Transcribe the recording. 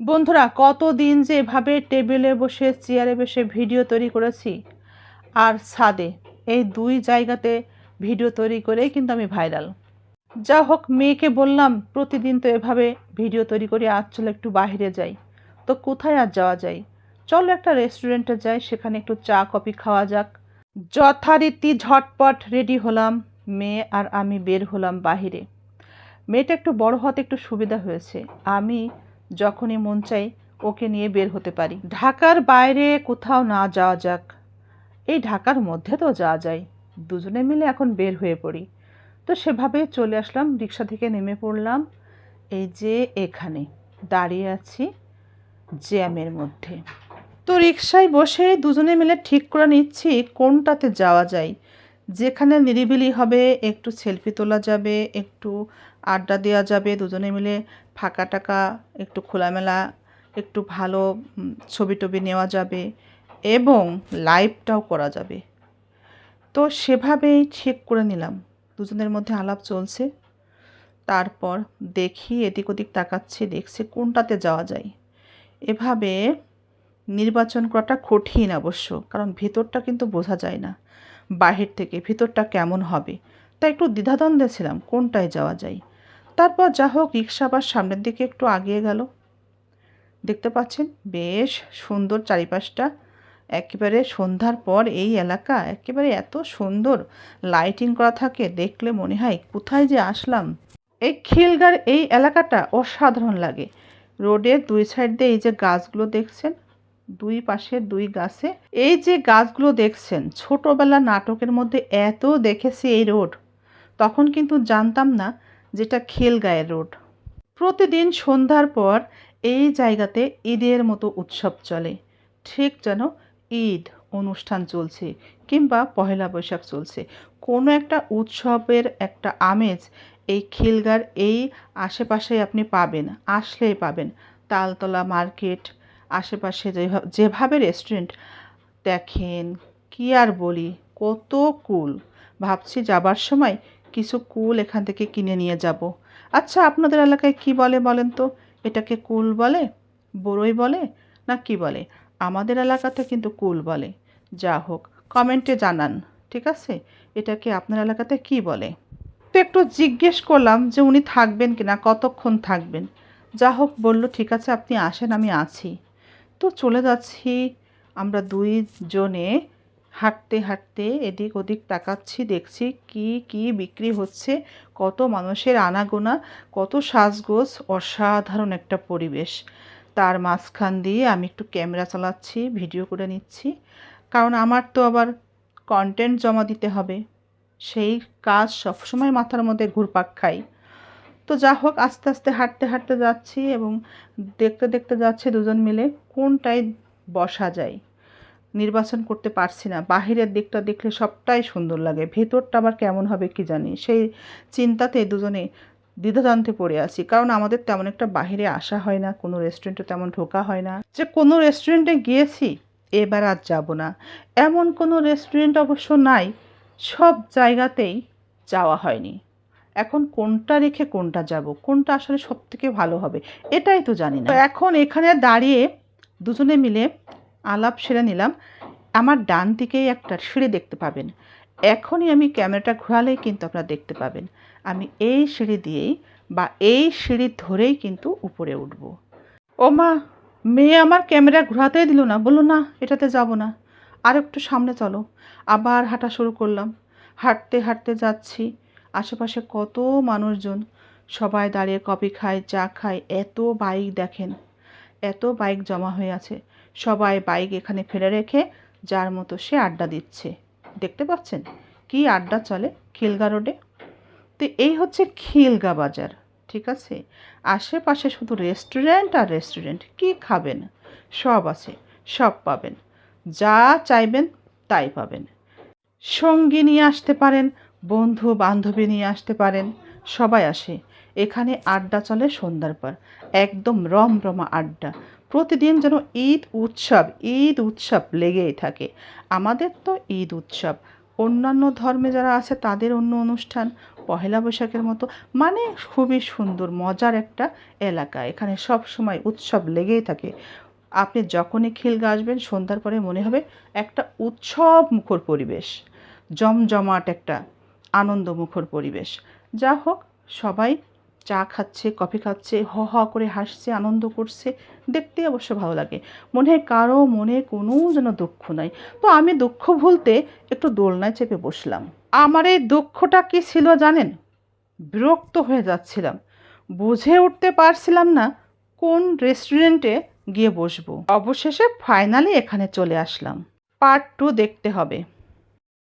বন্ধুরা, কতদিন যে এভাবে টেবিলে বসে, চেয়ারে বসে ভিডিও তৈরি করেছি আর ছাদে, এই দুই জায়গাতে ভিডিও তৈরি করেই কিন্তু আমি ভাইরাল। যা হোক, মেয়েকে বললাম, প্রতিদিন তো এভাবে ভিডিও তৈরি করে, আজ চলো একটু বাইরে যাই। তো কোথায় আর যাওয়া যায়? চলো একটা রেস্টুরেন্টে যাই, সেখানে একটু চা, কফি খাওয়া যাক। যথারীতি ঝটপট রেডি হলাম, মেয়ে আর আমি বের হলাম বাহিরে। মেয়েটা একটু বড় হতে একটু সুবিধা হয়েছে। আমি যখনই মন চাই ওকে নিয়ে বের হতে পারি। ঢাকার বাইরে কোথাও না যাওয়া যাক। এই ঢাকার মধ্যে তো যাওয়া যায়। দুজনে মিলে এখন বের হয়ে পড়ি। তো সেভাবে চলে আসলাম, রিক্সা থেকে নেমে পড়লাম। এই যে এখানে, দাঁড়িয়ে আছি জ্যামের মধ্যে। তো রিক্সায় বসে দুজনে মিলে ঠিক করে নিচ্ছি কোনটাতে যাওয়া যায়। যেখানে নিরিবিলি হবে, একটু সেলফি তোলা যাবে, একটু আড্ডা দেওয়া যাবে, দুজনে মিলে ফাঁকা টাকা, একটু খোলামেলা, একটু ভালো ছবি টবি নেওয়া যাবে এবং লাইভটাও করা যাবে। তো সেভাবেই ঠিক করে নিলাম। দুজনের মধ্যে আলাপ চলছে। তারপর দেখি এদিক ওদিক তাকাচ্ছে, দেখছে কোনটাতে যাওয়া যায়। এভাবে নির্বাচন করাটা কঠিন অবশ্য, কারণ ভেতরটা কিন্তু বোঝা যায় না। বাহির থেকে ভিতরটা কেমন হবে? তা একটু দ্বিধাদ্বন্দ্বে ছিলাম, কোনটায় যাওয়া যায়? তারপর যা হোক রিক্সা আবার সামনের দিকে একটু আগিয়ে গেল। দেখতে পাচ্ছেন? বেশ সুন্দর চারিপাশটা। একেবারে সন্ধ্যার পর এই এলাকা, একেবারে এত সুন্দর। লাইটিং করা থাকে, দেখলে মনে হয় কোথায় যে আসলাম। এই খিলগার এই এলাকাটা অসাধারণ লাগে। রোডের দুই সাইড দিয়ে এই যে গাছগুলো দেখছেন দুই পাশে দুই গাছে। এই যে গাছগুলো দেখছেন ছোটবেলা নাটকের মধ্যে এত দেখেছি এই রোড। তখন কিন্তু জানতাম না যেটা খিলগায়ের রোড। প্রতিদিন সন্ধ্যার পর এই জায়গাতে ঈদের মতো উৎসব চলে। ঠিক যেন ঈদ অনুষ্ঠান চলছে কিংবা পহেলা বৈশাখ চলছে। কোনো একটা উৎসবের একটা আমেজ এই খিলগার এই আশেপাশে আপনি পাবেন, আসলেই পাবেন। তালতলা মার্কেট আশেপাশে যেভা- যেভাবে রেস্টুরেন্ট দেখেন, কি আর বলি, কত কুল। ভাবছি যাবার সময় কিছু কুল এখান থেকে কিনে নিয়ে যাব। আচ্ছা আপনাদের এলাকায় কি বলে বলেন তো? এটাকে কুল বলে? বড়ই বলে? না কি বলে? আমাদের এলাকাতে কিন্তু কুল বলে। যা হোক কমেন্টে জানান, ঠিক আছে? এটাকে আপনার এলাকাতে কি বলে? তো একটু জিজ্ঞেস করলাম যে উনি থাকবেন কিনা, কতক্ষণ থাকবেন? যা হোক, বলল, ঠিক আছে, আপনি আসেন, আমি আছি। তো চলে যাচ্ছি আমরা দুইজনে হাঁটতে হাঁটতে এদিক ওদিক তাকাচ্ছি, দেখছি কি কি বিক্রি হচ্ছে, কত মানুষের আনাগোনা, কত সাজগোজ, অসাধারণ একটা পরিবেশ। তার মাঝখান দিয়ে আমি একটু ক্যামেরা চালাচ্ছি, ভিডিও করে নিচ্ছি। কারণ আমার তো আবার কন্টেন্ট জমা দিতে হবে। সেই কাজ সবসময় মাথার মধ্যে ঘুরপাক খাই তো যা হোক, আস্তে আস্তে হাঁটতে হাঁটতে যাচ্ছি এবং দেখতে দেখতে যাচ্ছে দুজন মিলে কোনটায় বসা যায়। নির্বাচন করতে পারছি না। বাহিরের দিকটা দেখলে সবটাই সুন্দর লাগে। ভেতরটা আবার কেমন হবে কি জানি? সেই চিন্তাতে দুজনে দ্বিধাদ্বন্দ্বে পড়ে আছি। কারণ আমাদের তেমন একটা বাহিরে আসা হয় না, কোনো রেস্টুরেন্টে তেমন ঢোকা হয় না। যে কোনো রেস্টুরেন্টে গিয়েছি, এবার আর যাব না। এমন কোনো রেস্টুরেন্ট অবশ্য নাই, সব জায়গাতেই যাওয়া হয়নি। এখন কোনটা রেখে কোনটা যাব? কোনটা আসলে সব থেকে ভালো হবে? এটাই তো জানি না। এখন এখানে দাঁড়িয়ে দুজনে মিলে আলাপ সেরে নিলাম। আমার ডান দিকেই একটা সিঁড়ি দেখতে পাবেন। এখনই আমি ক্যামেরাটা ঘোরালেই কিন্তু আপনারা দেখতে পাবেন। আমি এই সিঁড়ি দিয়েই বা এই সিঁড়ি ধরেই কিন্তু উপরে উঠব। ও মা, মেয়ে আমার ক্যামেরা ঘোরাতেই দিল না। বলল, না, এটাতে যাব না। আর একটু সামনে চলো। আবার হাঁটা শুরু করলাম। হাঁটতে হাঁটতে যাচ্ছি। আশেপাশে কত মানুষজন সবাই দাঁড়িয়ে কফি খায়, চা খায়, এত বাইক দেখেন, এত বাইক জমা হয়ে আছে। সবাই বাইক এখানে ফেলে রেখে যার মতো সে আড্ডা দিচ্ছে। দেখতে পাচ্ছেন? কি আড্ডা চলে খিলগা রোডে? তো এই হচ্ছে খিলগা বাজার, ঠিক আছে? আশেপাশে শুধু রেস্টুরেন্ট আর রেস্টুরেন্ট, কি খাবেন? সব আছে, সব পাবেন। যা চাইবেন তাই পাবেন। সঙ্গী নিয়ে আসতে পারেন বন্ধু বান্ধবী নিয়ে আসতে পারেন, সবাই আসে। এখানে আড্ডা চলে সন্ধ্যার পর। একদম রমরমা আড্ডা। প্রতিদিন যেন ঈদ উৎসব ঈদ উৎসব লেগেই থাকে। আমাদের তো ঈদ উৎসব। অন্যান্য ধর্মে যারা আছে, তাদের অন্য অনুষ্ঠান, পহেলা বৈশাখের মতো। মানে খুবই সুন্দর, মজার একটা এলাকা। এখানে সব সময় উৎসব লেগেই থাকে। আপনি যখনই খিলগা আসবেন, সন্ধ্যার পরে মনে হবে একটা উৎসব মুখর পরিবেশ। জমজমাট একটা আনন্দমুখর পরিবেশ। যা হোক, সবাই চা খাচ্ছে, কফি খাচ্ছে, হ হ করে হাসছে, আনন্দ করছে, দেখতে অবশ্য ভালো লাগে। মনে হয় কারও মনে কোনো যেন দুঃখ নাই। তো আমি দুঃখ ভুলতে একটু দোলনায় চেপে বসলাম। আমার এই দুঃখটা কি ছিল জানেন? বিরক্ত হয়ে যাচ্ছিলাম। বুঝে উঠতে পারছিলাম না কোন রেস্টুরেন্টে গিয়ে বসবো। অবশেষে ফাইনালি এখানে চলে আসলাম। পার্ট টু দেখতে হবে।